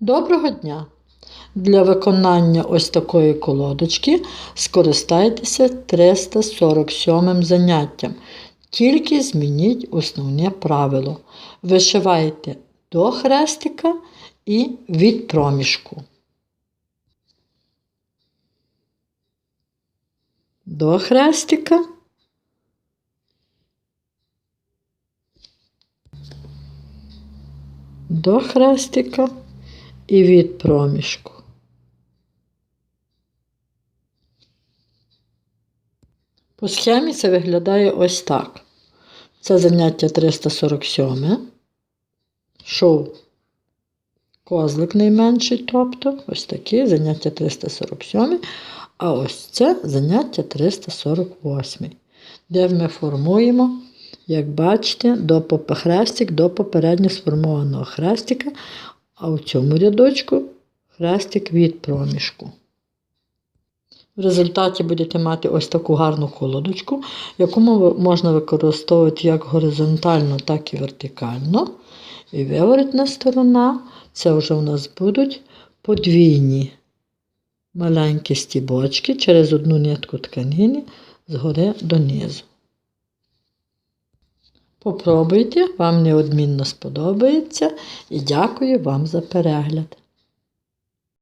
Доброго дня! Для виконання ось такої колодочки скористайтеся 347 заняттям. Тільки змініть основне правило. Вишивайте до хрестика і від проміжку. До хрестика. До хрестика і від проміжку. По схемі це виглядає ось так. Це заняття 347. Шов козлик найменший, тобто ось таке заняття 347. А ось це заняття 348, де ми формуємо, як бачите, до хрестик до попередньо сформованого хрестика, а у цьому рядочку хрестик від проміжку. В результаті будете мати ось таку гарну колодочку, яку можна використовувати як горизонтально, так і вертикально. І виворотна сторона це вже у нас будуть подвійні маленькі стібочки через одну нитку тканини згори донизу. Попробуйте, вам неодмінно сподобається і дякую вам за перегляд.